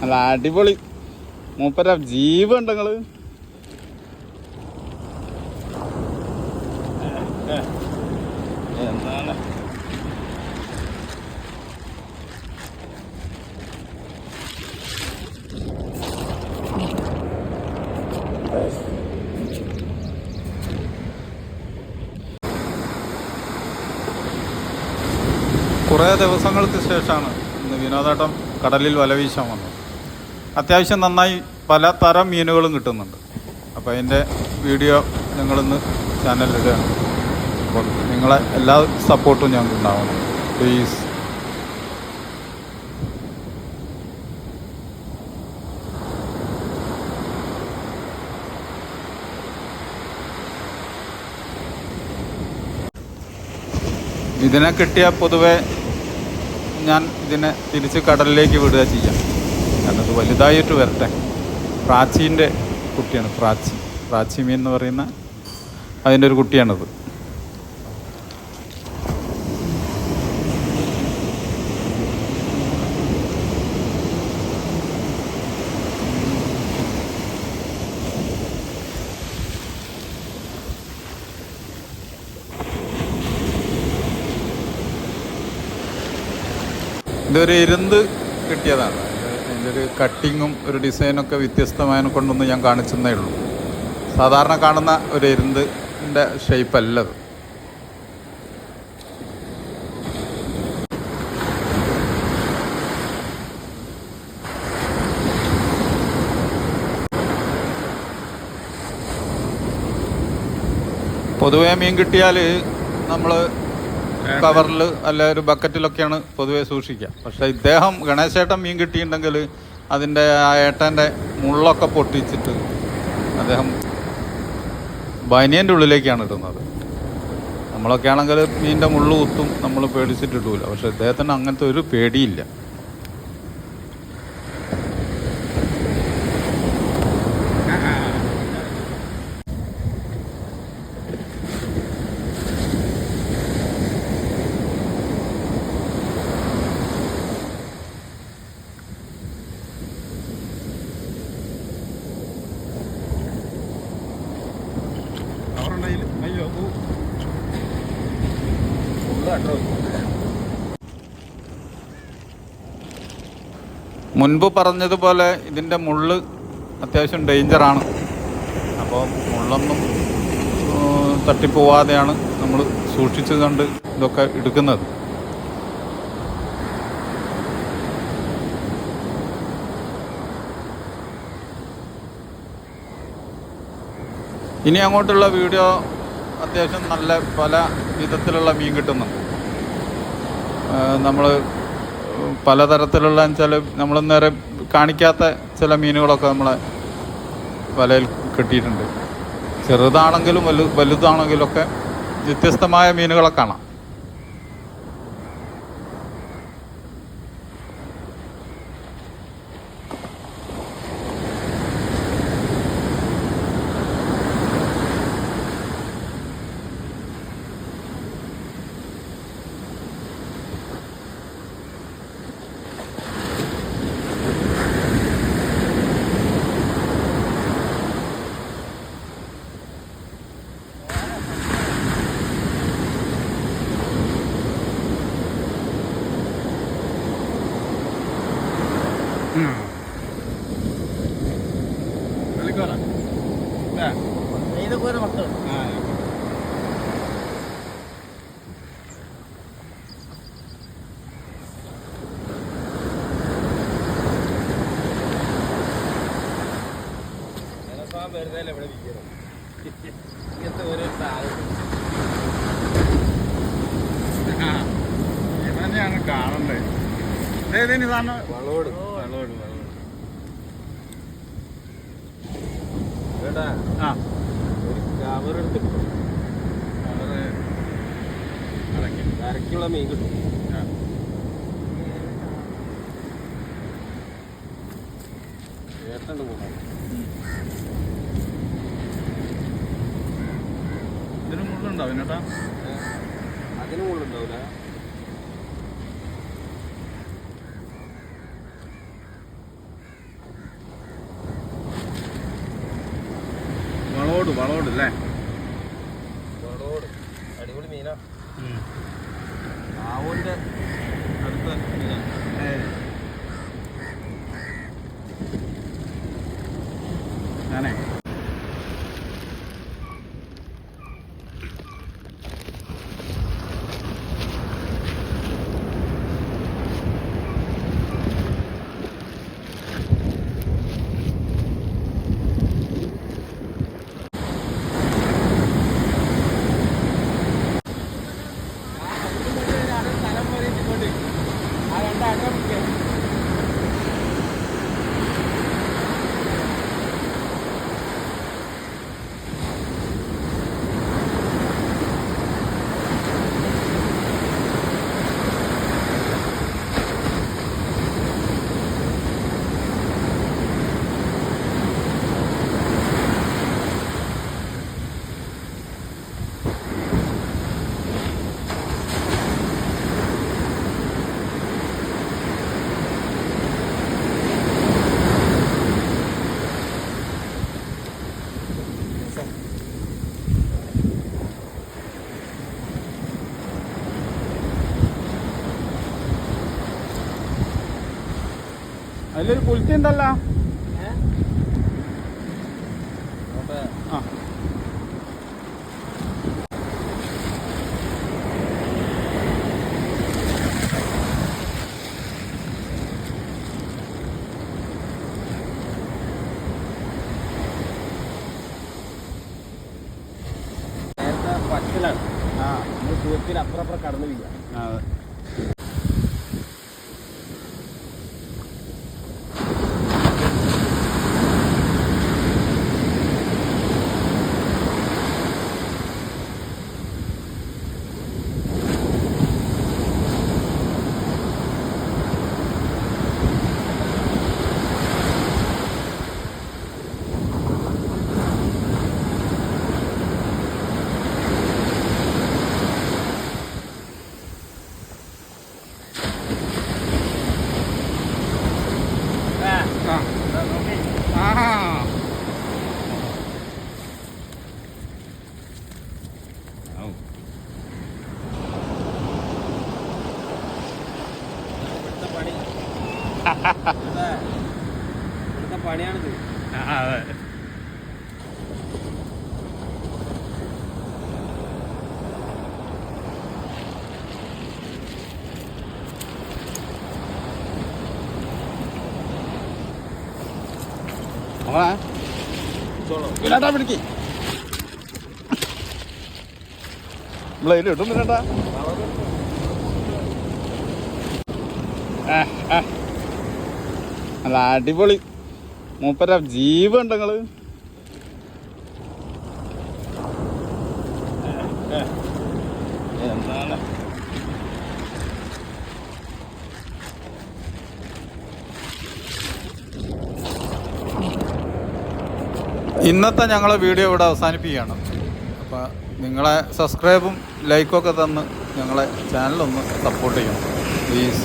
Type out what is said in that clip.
നല്ല അടിപൊളി. മൂപ്പര ജീവുണ്ട് നിങ്ങൾ. എന്താണ്? കുറേ ദിവസങ്ങൾക്ക് ശേഷമാണ് ഇന്ന് വിനോദാട്ടം കടലിൽ വല വീശാൻ വന്നത് അത്യാവശ്യം നന്നായി പല തരം മീനുകളും കിട്ടുന്നുണ്ട്. അപ്പോൾ അതിന്റെ വീഡിയോ ഞങ്ങളിന്ന് ചാനലിലിടുകയാണ് അപ്പോൾ നിങ്ങളെ എല്ലാ സപ്പോർട്ടും ഞങ്ങൾക്ക് ഉണ്ടാവണം. പ്ലീസ് ഇതിനെ കിട്ടിയ പൊതുവെ ഞാൻ ഇതിനെ തിരിച്ച് കടലിലേക്ക് വിടുക ചെയ്യാം. കാരണം അത് വലുതായിട്ട് വരട്ടെ. പ്രാച്ചീന്റെ കുട്ടിയാണ് പ്രാച്ചി പ്രാച്ചി മീൻ എന്ന് പറയുന്ന അതിന്റെ ഒരു കുട്ടിയാണിത്. ഇതൊരു ഇരുന്ന് കിട്ടിയതാണ്. അതിന്റെ ഒരു കട്ടിങ്ങും ഒരു ഡിസൈനൊക്കെ വ്യത്യസ്തമായതിനെ കൊണ്ടൊന്നും ഞാൻ കാണിച്ചെന്നേ ഉള്ളൂ. സാധാരണ കാണുന്ന ഒരു ഇരുന്തിന്റെ ഷേപ്പ് അല്ല അത് പൊതുവേ മീൻ കിട്ടിയാൽ നമ്മൾ കവറിൽ അല്ല ഒരു ബക്കറ്റിലൊക്കെയാണ് പൊതുവേ സൂക്ഷിക്കുക. പക്ഷെ ഇദ്ദേഹം ഗണേശേട്ടൻ മീൻ കിട്ടിയിട്ടുണ്ടെങ്കിൽ അതിന്റെ ആ ഏട്ടന്റെ മുള്ളൊക്കെ പൊട്ടിച്ചിട്ട് അദ്ദേഹം ബനിയന്റെ ഉള്ളിലേക്കാണ് ഇടുന്നത്. നമ്മളൊക്കെ ആണെങ്കിൽ മീനിന്റെ മുള്ളു കുത്തും നമ്മൾ പേടിച്ചിട്ടിടൂല. പക്ഷെ ഇദ്ദേഹത്തിന് അങ്ങനത്തെ ഒരു പേടിയില്ല. മുൻപ് പറഞ്ഞതുപോലെ ഇതിന്റെ മുള്ള് അത്യാവശ്യം ഡേഞ്ചറാണ് അപ്പോൾ മുള്ളൊന്നും തട്ടിപ്പോവാതെയാണ് നമ്മൾ സൂക്ഷിച്ചു കണ്ട് ഇതൊക്കെ എടുക്കുന്നത്. ഇനി അങ്ങോട്ടുള്ള വീഡിയോ അത്യാവശ്യം നല്ല പല വിധത്തിലുള്ള മീൻ കിട്ടുന്നുണ്ട്. നമ്മൾ പലതരത്തിലുള്ള ചില നമ്മൾ നേരെ കാണിക്കാത്ത ചില മീനുകളൊക്കെ നമ്മളെ വലയിൽ കിട്ടിയിട്ടുണ്ട്. ചെറുതാണെങ്കിലും വലു വലുതാണെങ്കിലും ഒക്കെ വ്യത്യസ്തമായ മീനുകളെ കാണാം. ഇതന്നെയാണ് കാണണ്ടേ? ഇതേതിന് സാറിന് വളോട് വളോട് വളോട് കേട്ടാ ആ. ഒരു കവർ എടുത്തിട്ട് അവർ അരക്കി അരക്കുള്ള മീൻ കിട്ടും. ഏട്ടണ്ട് മൂന്നാണ് മുകളിലുണ്ടാവും ചേട്ടാ അതിന് മുകളിലുണ്ടാവില്ല. വളോട് വളോട് അല്ലേ? വളോട് അടിപൊളി മീനാ. ആവോന്റെ അടുത്ത മീനാ. ഞാനേ അതിലൊരു കുളിത്തി ഉണ്ടല്ലോ. ആ. പച്ചിലാണ്. ആ. നമ്മൾ സുഹൃത്തിന് അപ്പുറപ്പുറം അപ്പുറം കടന്നു വീഴാം പണിയാണിത്. അതെ. നമ്മളെ ചോളോ വിലാട്ടാ പിടിക്ക്. നമ്മളതിൽ ഇടും വിലാട്ടാ അല്ല അടിപൊളി. മൂപ്പര ജീവുണ്ട് നിങ്ങൾ? എന്താണ്? ഇന്നത്തെ ഞങ്ങളെ വീഡിയോ ഇവിടെ അവസാനിപ്പിക്കുകയാണ്. അപ്പോൾ നിങ്ങളെ സബ്സ്ക്രൈബും ലൈക്കും ഒക്കെ തന്ന് ഞങ്ങളെ ചാനലൊന്ന് സപ്പോർട്ട് ചെയ്യണം. പ്ലീസ്